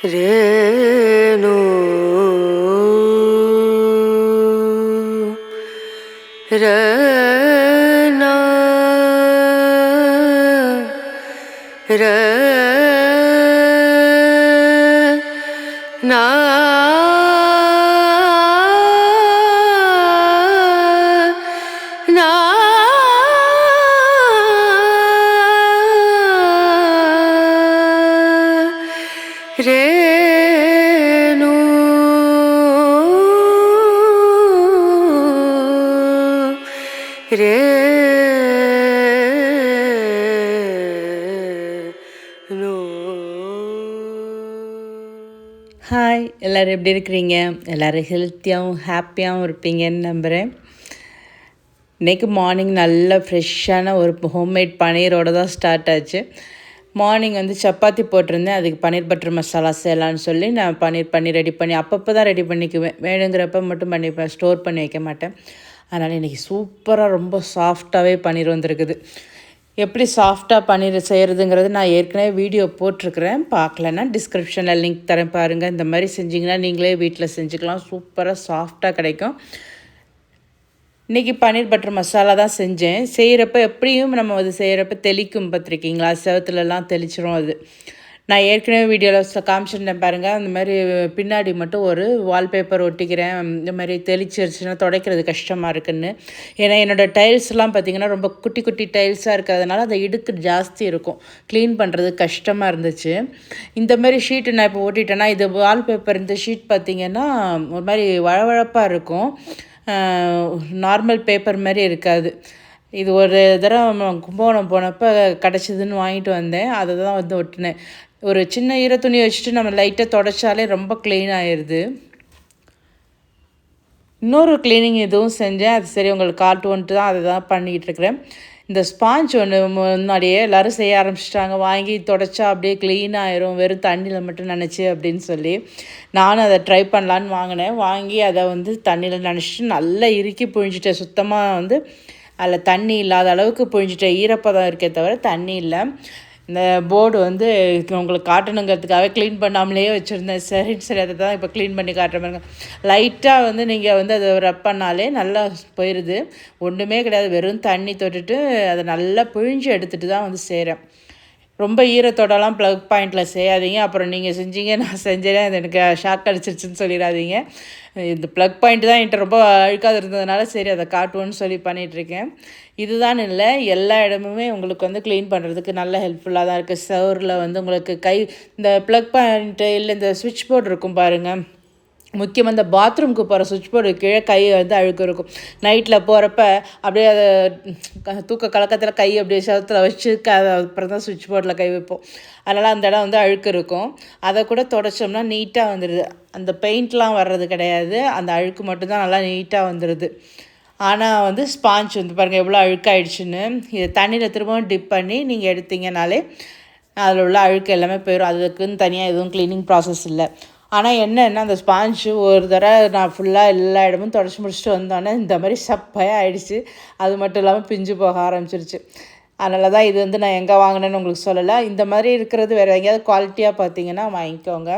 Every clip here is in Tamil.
Renu Renu Renu ஹாய் எல்லோரும் எப்படி இருக்கிறீங்க? எல்லோரும் ஹெல்த்தியாகவும் ஹாப்பியாகவும் இருப்பீங்கன்னு நம்புகிறேன் இன்றைக்கி மார்னிங் நல்ல ஃப்ரெஷ்ஷான ஒரு ஹோம்மேட் பன்னீரோடு தான் ஸ்டார்ட் ஆச்சு. மார்னிங் வந்து சப்பாத்தி போட்டிருந்தேன். அதுக்கு பன்னீர் பட்டர் மசாலா செய்யலான்னு சொல்லி நான் பன்னீர் பண்ணி ரெடி பண்ணி அப்பப்போ தான் ரெடி பண்ணிக்குவேன். வேணுங்கிறப்ப மட்டும் பண்ணிப்பேன் ஸ்டோர் பண்ணி வைக்க மாட்டேன். அதனால் இன்றைக்கி சூப்பராக ரொம்ப சாஃப்டாகவே பன்னீர் வந்திருக்குது. எப்படி சாஃப்டாக பன்னீர் செய்கிறதுங்கிறது நான் ஏற்கனவே வீடியோ போட்டிருக்கிறேன். பார்க்கலன்னா டிஸ்கிரிப்ஷனில் லிங்க் தரேன் பாருங்கள் இந்த மாதிரி செஞ்சிங்கன்னா நீங்களே வீட்டில் செஞ்சுக்கலாம். சூப்பராக சாஃப்டாக கிடைக்கும். இன்றைக்கி பன்னீர் பட்டர் மசாலா தான் செஞ்சேன். செய்கிறப்ப எப்படியும் நம்ம அது செய்கிறப்ப தெளிக்கும் பார்த்துருக்கீங்களா? செவத்துலலாம் தெளிச்சிரும் அது. நான் ஏற்கனவே வீடியோவில் காமிச்சிருந்தேன் பாருங்கள் அந்த மாதிரி பின்னாடி மட்டும் ஒரு வால்பேப்பர் ஒட்டிக்கிறேன். இந்த மாதிரி தெளிச்சிருச்சுன்னா துடைக்கிறது கஷ்டமாக இருக்குன்னு. ஏன்னா என்னோடய டைல்ஸ்லாம் பார்த்திங்கன்னா ரொம்ப குட்டி குட்டி டைல்ஸாக இருக்கிறதுனால அந்த இடுக்கு ஜாஸ்தி இருக்கும். க்ளீன் பண்ணுறது கஷ்டமாக இருந்துச்சு. இந்த மாதிரி ஷீட்டு நான் இப்போ ஓட்டிட்டேன்னா இது வால்பேப்பர் இந்த ஷீட் பார்த்திங்கன்னா ஒரு மாதிரி வழவழப்பாக இருக்கும். நார்மல் பேப்பர் மாதிரி இருக்காது. இது ஒரு தடவை கும்பகோணம் போனப்போ கிடச்சிதுன்னு வாங்கிட்டு வந்தேன். அதை தான் வந்து ஒட்டினேன். ஒரு சின்ன ஈர துணி வச்சுட்டு நம்ம லைட்டாக தொடச்சாலே ரொம்ப க்ளீன் ஆயிடுது இன்னொரு க்ளீனிங் இதுவும் செஞ்சேன். அது சரி உங்களுக்கு காட்டுவோன்ட்டு தான் அதை தான் பண்ணிக்கிட்டு இருக்கிறேன். இந்த ஸ்பாஞ்ச் ஒன்று முன்னாடியே எல்லோரும் செய்ய ஆரம்பிச்சிட்டாங்க. வாங்கி தொடச்சா அப்படியே க்ளீன் ஆயிரும். வெறும் தண்ணியில் மட்டும் நினச்சி அப்படின்னு சொல்லி நானும் அதை ட்ரை பண்ணலான்னு வாங்கினேன். வாங்கி அதை வந்து தண்ணியில் நினச்சிட்டு நல்லா இறுக்கி புழிஞ்சிட்டேன். சுத்தமாக வந்து அதில் தண்ணி இல்லாத அளவுக்கு புழிஞ்சிட்டேன். ஈரப்பதம் இருக்கே தவிர தண்ணி இல்லை. இந்த போர்டு வந்து உங்களுக்கு காட்டணுங்கிறதுக்காக க்ளீன் பண்ணாமலே வச்சுருந்தேன். சரி சரி அதை தான் இப்போ க்ளீன் பண்ணி காட்டுற மாதிரி லைட்டாக வந்து நீங்கள் வந்து அதை ரப் பண்ணாலே நல்லா போயிடுது ஒன்றுமே கிடையாது. வெறும் தண்ணி தொட்டுட்டு அதை நல்லா பிழிஞ்சு எடுத்துகிட்டு தான் வந்து செய்கிறேன் ரொம்ப ஈரத்தோடலாம் ப்ளக் பாயிண்டில் செய்யாதீங்க. அப்புறம் நீங்கள் செஞ்சீங்க நான் செஞ்சேன் அது எனக்கு ஷாக் அடிச்சிருச்சுன்னு சொல்லிடாதீங்க. இந்த ப்ளக் பாயிண்ட் தான் என்கிட்ட ரொம்ப அழுக்காது இருந்ததுனால சரி அதை காட்டுவோன்னு சொல்லி பண்ணிகிட்ருக்கேன் இதுதான் இல்லை எல்லா இடமுமே உங்களுக்கு வந்து க்ளீன் பண்ணுறதுக்கு நல்ல ஹெல்ப்ஃபுல்லாக தான் இருக்குது சவரில் வந்து உங்களுக்கு கை இந்த ப்ளக் பாயிண்ட்டு இல்லை இந்த சுவிட்ச் போர்டு இருக்கும் பாருங்கள் முக்கியமாக இந்த பாத்ரூமுக்கு போகிற சுவிட்ச் போர்டு கீழே கை வந்து அழுக்கு இருக்கும். நைட்டில் போகிறப்ப அப்படியே அதை தூக்க கலக்கத்தில் கை அப்படியே சேதத்தில் வச்சு க அப்புறம் தான் சுவிட்ச் போர்டில் கை வைப்போம். அதனால் அந்த இடம் வந்து அழுக்கு இருக்கும். அதை கூட தொடச்சோம்னா நீட்டாக வந்துடுது அந்த பெயிண்ட்லாம் வர்றது கிடையாது. அந்த அழுக்கு மட்டும்தான் நல்லா நீட்டாக வந்துடுது ஆனால் வந்து ஸ்பாஞ்ச் வந்து பாருங்கள் எவ்வளோ அழுக்காயிடுச்சுன்னு. இதை தண்ணியில் திரும்பவும் டிப் பண்ணி நீங்கள் எடுத்தீங்கனாலே அதில் உள்ள அழுக்கு எல்லாமே போயிடும் அதுக்குன்னு தனியாக எதுவும் க்ளீனிங் ப்ராசஸ் இல்லை. ஆனால் என்னென்னா அந்த ஸ்பாஞ்சு ஒரு தடவை நான் ஃபுல்லாக எல்லா இடமும் தொடச்சி முடிச்சுட்டு வந்தோன்னே இந்த மாதிரி சப்பையாக ஆயிடுச்சு. அது மட்டும் இல்லாமல் பிஞ்சு போக ஆரம்பிச்சிருச்சு. அதனால தான் இது வந்து நான் எங்கே வாங்கினேன்னு உங்களுக்கு சொல்லலை. இந்த மாதிரி இருக்கிறது வேறு எங்கேயாவது குவாலிட்டியாக பார்த்தீங்கன்னா வாங்கிக்கோங்க.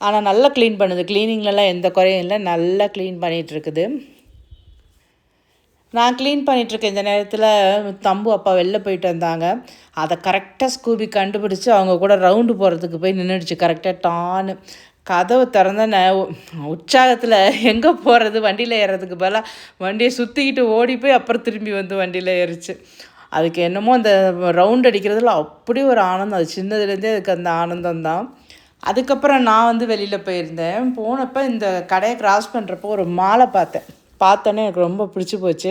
ஆனால் நல்லா க்ளீன் பண்ணுது. க்ளீனிங்லலாம் எந்த குறையும் இல்லை. நல்லா க்ளீன் பண்ணிகிட்ருக்குது நான் க்ளீன் பண்ணிகிட்ருக்கேன் இந்த நேரத்தில் தம்பு அப்பா வெளில போயிட்டு வந்தாங்க. அதை கரெக்டாக ஸ்கூபி கண்டுபிடிச்சி அவங்க கூட ரவுண்டு போகிறதுக்கு போய் நின்றுடுச்சு கரெக்டாக டான்னு. கதவை திறந்த உற்சாகத்தில் எங்கே போகிறது வண்டியில் ஏறுறதுக்கு பதிலாக வண்டியை சுற்றிக்கிட்டு ஓடி போய் அப்புறம் திரும்பி வந்து வண்டியில் ஏறிச்சு. அதுக்கு என்னமோ அந்த ரவுண்ட் அடிக்கிறதுல அப்படி ஒரு ஆனந்தம். அது சின்னதுலேருந்தே அதுக்கு அந்த ஆனந்தம் தான். அதுக்கப்புறம் நான் வந்து வெளியில் போயிருந்தேன். போனப்போ இந்த கடையை கிராஸ் பண்ணுறப்போ ஒரு மாலை பார்த்தேன். பார்த்தோன்னே எனக்கு ரொம்ப பிடிச்சி போச்சு.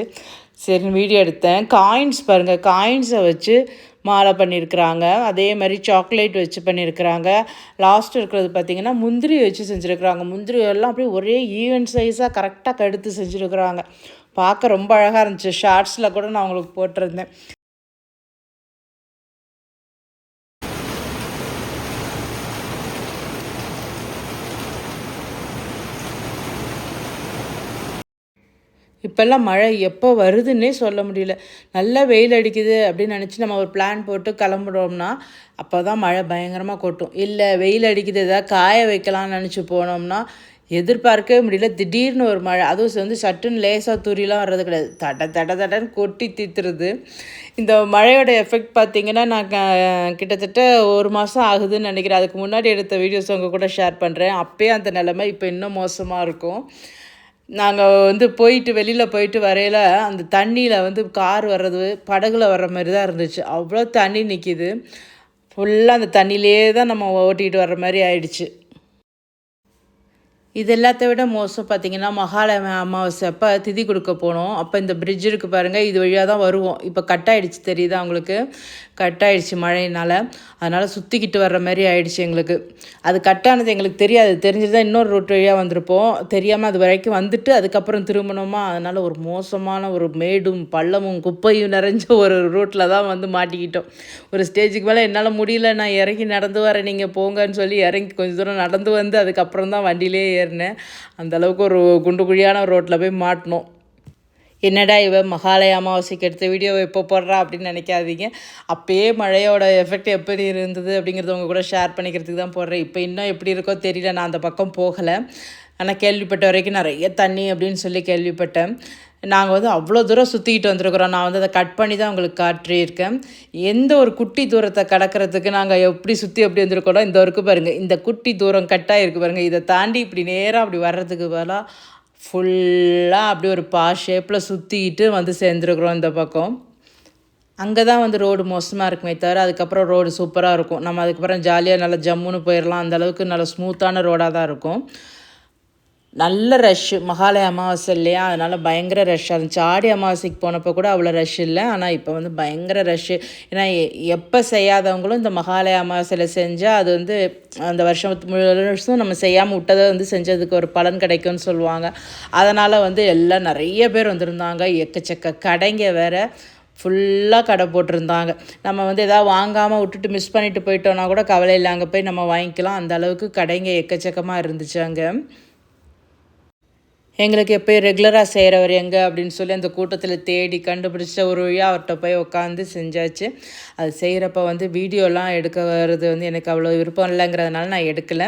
சரி வீடியோ எடுத்தேன். காயின்ஸ் பாருங்கள் காயின்ஸை வச்சு மாலை பண்ணியிருக்கிறாங்க. அதே மாதிரி சாக்லேட் வச்சு பண்ணியிருக்கிறாங்க. லாஸ்ட் இருக்கிறது பார்த்திங்கன்னா முந்திரி வச்சு செஞ்சுருக்குறாங்க. முந்திரி எல்லாம் அப்படியே ஒரே ஈவெண்ட் சைஸாக கரெக்டாக கடுத்து செஞ்சுருக்குறாங்க. பார்க்க ரொம்ப அழகாக இருந்துச்சு. ஷார்ட்ஸில் கூட நான் உங்களுக்கு போட்டிருந்தேன். இப்போல்லாம் மழை எப்போ வருதுன்னே சொல்ல முடியல. நல்லா வெயில் அடிக்குது அப்படின்னு நினச்சி நம்ம ஒரு பிளான் போட்டு கிளம்புறோம்னா அப்போ தான் மழை பயங்கரமாக கொட்டும். இல்லை வெயில் அடிக்குது எதாவது காய வைக்கலாம்னு நினச்சி போனோம்னா எதிர்பார்க்கவே முடியல. திடீர்னு ஒரு மழை. அதுவும் வந்து சட்டுன்னு லேசாக தூரிலாம் வர்றது கிடையாது. தட தட தடன்னு கொட்டி தீத்துறது இந்த மழையோட எஃபெக்ட் பார்த்திங்கன்னா நான் கிட்டத்தட்ட ஒரு மாதம் ஆகுதுன்னு நினைக்கிறேன். அதுக்கு முன்னாடி எடுத்த வீடியோஸ் உங்கள் கூட ஷேர் பண்ணுறேன் அப்போயே அந்த நிலமை இப்போ இன்னும் மோசமாக இருக்கும். நாங்கள் வந்து போயிட்டு வெளியில் போயிட்டு வரையில் அந்த தண்ணியில் வந்து கார் வர்றது படகுல வர்ற மாதிரி தான் இருந்துச்சு. அவ்வளோ தண்ணி நிற்கிது ஃபுல்லாக அந்த தண்ணியிலே தான் நம்ம ஓட்டிகிட்டு வர்ற மாதிரி ஆயிடுச்சு. இது எல்லாத்த விட மோசம். பார்த்திங்கன்னா மகாலய அமாவாசை அப்போ திதி கொடுக்க போனோம். அப்போ இந்த பிரிட்ஜ் இருக்குது பாருங்கள் இது வழியாக தான் வருவோம். இப்போ கட் ஆகிடுச்சு தெரியுதா அவங்களுக்கு கட் ஆகிடுச்சு மழையினால். அதனால் சுற்றிக்கிட்டு வர்ற மாதிரி ஆயிடுச்சு எங்களுக்கு. அது கட்டானது எங்களுக்கு தெரியாது. தெரிஞ்சுதான் இன்னொரு ரூட் வழியாக வந்திருப்போம். தெரியாமல் அது வரைக்கும் வந்துட்டு அதுக்கப்புறம் திரும்பணுமா? அதனால் ஒரு மோசமான ஒரு மேடும் பள்ளமும் குப்பையும் நிறைஞ்ச ஒரு ரூட்டில் தான் வந்து மாட்டிக்கிட்டோம். ஒரு ஸ்டேஜுக்கு மேலே என்னால் முடியல. நான் இறங்கி நடந்து வரேன் நீங்கள் போங்கன்னு சொல்லி இறங்கி கொஞ்சம் தூரம் நடந்து வந்து அதுக்கப்புறம் தான் வண்டியிலே ஏறினேன். அந்தளவுக்கு ஒரு குண்டு குழியான ரோட்டில் போய் மாட்டினோம். என்னடா இவன் மகாலய அமாவாசைக்கு எடுத்த வீடியோ எப்போ போடுறா அப்படின்னு நினைக்காதீங்க. அப்போயே மழையோட எஃபெக்ட் எப்படி இருந்தது அப்படிங்கிறத உங்கள் கூட ஷேர் பண்ணிக்கிறதுக்கு தான் போடுறேன். இப்போ இன்னும் எப்படி இருக்கோ தெரியல நான் அந்த பக்கம் போகலை. ஆனால் கேள்விப்பட்ட வரைக்கும் நிறைய தண்ணி அப்படின்னு சொல்லி கேள்விப்பட்டேன். நாங்கள் வந்து அவ்வளோ தூரம் சுற்றிக்கிட்டு வந்திருக்கிறோம். நான் வந்து அதை கட் பண்ணி தான் உங்களுக்கு காட்டியிருக்கேன். எந்த ஒரு குட்டி தூரத்தை கடக்கிறதுக்கு நாங்கள் எப்படி சுற்றி எப்படி வந்திருக்கோம் இந்த வரைக்கும் பாருங்கள் இந்த குட்டி தூரம் கட்டாக இருக்குது பாருங்கள் இதை தாண்டி இப்படி நேராக அப்படி வர்றதுக்கு பதிலாக ஃபுல்லாக அப்படி ஒரு பா ஷேப்பில் சுற்றிக்கிட்டு வந்து சேர்ந்துருக்குறோம் இந்த பக்கம். அங்கே தான் வந்து ரோடு மோசமாக இருக்குமே தவிர அதுக்கப்புறம் ரோடு சூப்பராக இருக்கும். நம்ம அதுக்கப்புறம் ஜாலியாக நல்லா ஜம்முன்னு போயிடலாம் அந்தளவுக்கு நல்லா ஸ்மூத்தான ரோடாக தான் இருக்கும். நல்ல ரஷ்ஷு மகாலய அமாவாசை இல்லையா? அதனால் பயங்கர ரஷ்ஷாக இருந்துச்சு. ஆடி அமாவாசைக்கு போனப்போ கூட அவ்வளோ ரஷ் இல்லை. ஆனால் இப்போ வந்து பயங்கர ரஷ்ஷு ஏன்னா எப்போ செய்யாதவங்களும் இந்த மகாலய அமாவாசையில் செஞ்சால் அது வந்து அந்த வருஷம் வருஷம் நம்ம செய்யாமல் விட்டதை வந்து செஞ்சதுக்கு ஒரு பலன் கிடைக்கும்னு சொல்லுவாங்க. அதனால் வந்து எல்லாம் நிறைய பேர் வந்திருந்தாங்க. எக்கச்சக்க கடைங்க வேறு. ஃபுல்லாக கடை போட்டிருந்தாங்க. நம்ம வந்து எதாவது வாங்காமல் விட்டுட்டு மிஸ் பண்ணிட்டு போயிட்டோன்னா கூட கவலை இல்லை. அங்கே போய் நம்ம வாங்கிக்கலாம். அந்த அளவுக்கு கடைங்க எக்கச்சக்கமாக இருந்துச்சு அங்கே. எங்களுக்கு எப்போயும் ரெகுலராக செய்கிறவர் எங்கே அப்படின்னு சொல்லி அந்த கூட்டத்தில் தேடி கண்டுபிடிச்ச ஒரு வழியாக அவர்கிட்ட போய் உட்காந்து செஞ்சாச்சு. அது செய்கிறப்ப வந்து வீடியோலாம் எடுக்க வர்றது வந்து எனக்கு அவ்வளோ விருப்பம் இல்லைங்கிறதுனால நான் எடுக்கலை.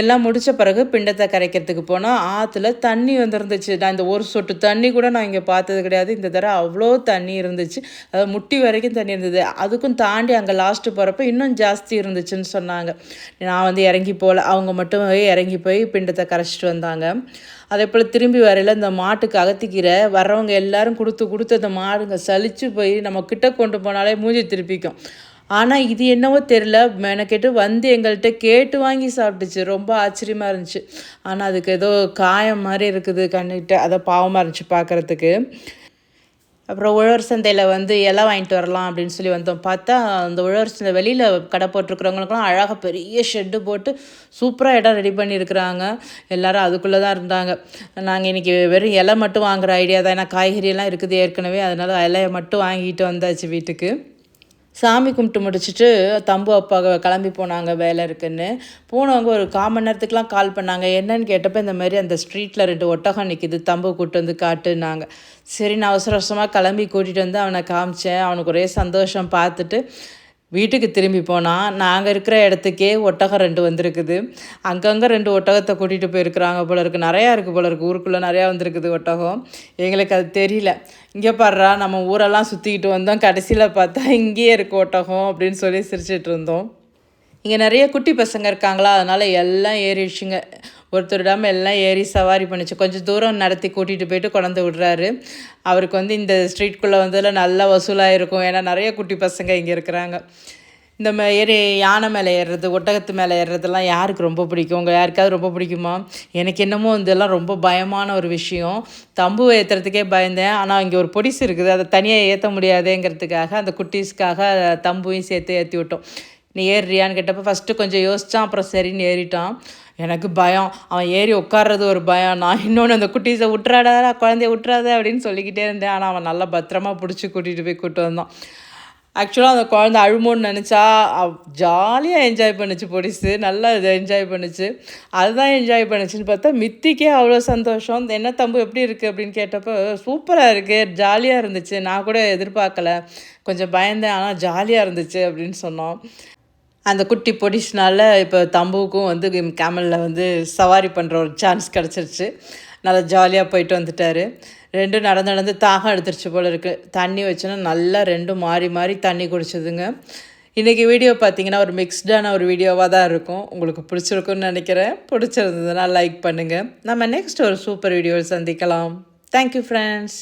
எல்லாம் முடித்த பிறகு பிண்டத்தை கரைக்கிறதுக்கு போனால் ஆற்றுல தண்ணி வந்துருந்துச்சு. நான் இந்த ஒரு சொட்டு தண்ணி கூட நான் இங்கே பார்த்தது கிடையாது. இந்த தடவை அவ்வளோ தண்ணி இருந்துச்சு. அதாவது முட்டி வரைக்கும் தண்ணி இருந்தது. அதுக்கும் தாண்டி அங்கே லாஸ்ட்டு போகிறப்ப இன்னும் ஜாஸ்தி இருந்துச்சுன்னு சொன்னாங்க. நான் வந்து இறங்கி போகல அவங்க மட்டும் இறங்கி போய் பிண்டத்தை கரைச்சிட்டு வந்தாங்க. அதே போல் திரும்பி வரையில் இந்த மாட்டுக்கு அகத்திக்கீரை வர்றவங்க எல்லாரும் கொடுத்து கொடுத்து அந்த மாடுங்க சலித்து போய் நம்ம கிட்ட கொண்டு போனாலே மூஞ்சி திருப்பிக்கும். ஆனால் இது என்னவோ தெரில மெனக்கெட்டு வந்து எங்கள்கிட்ட கேட்டு வாங்கி சாப்பிட்டுச்சு. ரொம்ப ஆச்சரியமாக இருந்துச்சு. ஆனால் அதுக்கு ஏதோ காயம் மாதிரி இருக்குது கண்ணுக்கிட்ட. அதை பாவமாக இருந்துச்சு பார்க்குறதுக்கு அப்புறம் உழவர் சந்தையில் வந்து இலை வாங்கிட்டு வரலாம் அப்படின்னு சொல்லி வந்தோம். பார்த்தா அந்த உழவர் சந்தை வெளியில் கடை போட்டிருக்கிறவங்களுக்குலாம் அழகாக பெரிய ஷெட்டு போட்டு சூப்பராக இடம் ரெடி பண்ணியிருக்கிறாங்க. எல்லோரும் அதுக்குள்ளே தான் இருந்தாங்க. நாங்கள் இன்றைக்கி வெறும் இலை மட்டும் வாங்குகிற ஐடியா தான். ஏன்னா காய்கறியெல்லாம் இருக்குது ஏற்கனவே. அதனால் இலையை மட்டும் வாங்கிட்டு வந்தாச்சு வீட்டுக்கு. சாமி கும்பிட்டு முடிச்சுட்டு தம்பு அப்பா கிளம்பி போனாங்க வேலை இருக்குன்னு. போனவங்க ஒரு கால் மணி நேரத்துக்குலாம் கால் பண்ணாங்க. என்னன்னு கேட்டப்போ இந்த மாதிரி அந்த ஸ்ட்ரீட்டில் ரெண்டு ஒட்டகம் நிற்கிது தம்பு கூப்பிட்டு வந்து காட்டுனாங்க. சரி நான் அவசர அவசரமாக கிளம்பி கூட்டிகிட்டு வந்து அவனை காமிச்சேன். அவனுக்கு ஒரே சந்தோஷம். பார்த்துட்டு வீட்டுக்கு திரும்பி போனால் நாங்கள் இருக்கிற இடத்துக்கே ஒட்டகம் ரெண்டு வந்திருக்குது. அங்கங்கே ரெண்டு ஒட்டகத்தை கூட்டிகிட்டு போயிருக்கிறாங்க போல இருக்குது நிறையா இருக்குது போல இருக்குது ஊருக்குள்ளே நிறையா வந்திருக்குது ஒட்டகம். எங்களுக்கு அது தெரியல. இங்கே பாடுறா நம்ம ஊரெல்லாம் சுற்றிக்கிட்டு வந்தோம். கடைசியில் பார்த்தா இங்கேயே இருக்குது ஒட்டகம் அப்படின்னு சொல்லி சிரிச்சிட்டு இருந்தோம். இங்கே நிறைய குட்டி பசங்க இருக்காங்களா? அதனால் எல்லாம் ஏறிடுச்சுங்க. ஒருத்தர் விடாமல் எல்லாம் ஏறி சவாரி பண்ணிச்சு. கொஞ்சம் தூரம் நடத்தி கூட்டிகிட்டு போயிட்டு கொண்டு விடுறாரு. அவருக்கு வந்து இந்த ஸ்ட்ரீட்குள்ளே வந்ததில் நல்லா வசூலாக இருக்கும் ஏன்னா நிறைய குட்டி பசங்க இங்கே இருக்கிறாங்க. இந்த ஏறி யானை மேலே ஏறுறது ஒட்டகத்து மேலே ஏறுறதெல்லாம் யாருக்கு ரொம்ப பிடிக்கும்? உங்கள் யாருக்காவது ரொம்ப பிடிக்குமா? எனக்கு என்னமோ இதெல்லாம் ரொம்ப பயமான ஒரு விஷயம். தம்பு ஏற்றுறதுக்கே பயந்தேன். ஆனால் இங்கே ஒரு பொடிசு இருக்குது. அதை தனியாக ஏற்ற முடியாதேங்கிறதுக்காக அந்த குட்டீஸ்க்காக தம்புவையும் சேர்த்து ஏற்றி விட்டோம். நீ ஏறுறியான்னு கேட்டப்போ ஃபஸ்ட்டு கொஞ்சம் யோசித்தான் அப்புறம் சரின்னு ஏறிட்டான். எனக்கு பயம். அவன் ஏறி உட்கார்றது ஒரு பயம். நான் இன்னொன்று அந்த குட்டீஸை விட்றாடா குழந்தைய விட்றாத அப்படின்னு சொல்லிக்கிட்டே இருந்தேன். ஆனால் அவன் நல்லா பத்திரமா பிடிச்சி கூட்டிகிட்டு போய் கூப்பிட்டு வந்தான். ஆக்சுவலாக அந்த குழந்தை அழுமோன்னு நினச்சா ஜாலியாக என்ஜாய் பண்ணுச்சு பொடிசு நல்லா இது என்ஜாய் பண்ணுச்சு. அதுதான் என்ஜாய் பண்ணுச்சுன்னு பார்த்தா மித்திக்கே அவ்வளோ சந்தோஷம். என்ன தம்பு எப்படி இருக்குது அப்படின்னு கேட்டப்போ சூப்பராக இருக்குது ஜாலியாக இருந்துச்சு. நான் கூட எதிர்பார்க்கல. கொஞ்சம் பயந்தேன். ஆனால் ஜாலியாக இருந்துச்சு அப்படின்னு சொன்னோம் அந்த குட்டி பொடிஷ்னால இப்போ தம்புவுக்கும் வந்து கேமலில் வந்து சவாரி பண்ணுற ஒரு சான்ஸ் கிடச்சிருச்சு. நல்லா ஜாலியாக போயிட்டு வந்துட்டார். ரெண்டும் நடந்து நடந்து தாகம் எடுத்துருச்சு போல் இருக்குது தண்ணி வச்சோன்னா நல்லா ரெண்டும் மாறி மாறி தண்ணி குடிச்சதுங்க. இன்றைக்கி வீடியோ பார்த்தீங்கன்னா ஒரு மிக்ஸ்டான ஒரு வீடியோவாக தான் இருக்கும். உங்களுக்கு பிடிச்சிருக்குன்னு நினைக்கிறேன். பிடிச்சிருந்ததுன்னா லைக் பண்ணுங்கள் நம்ம நெக்ஸ்ட் ஒரு சூப்பர் வீடியோவில் சந்திக்கலாம். Thank you friends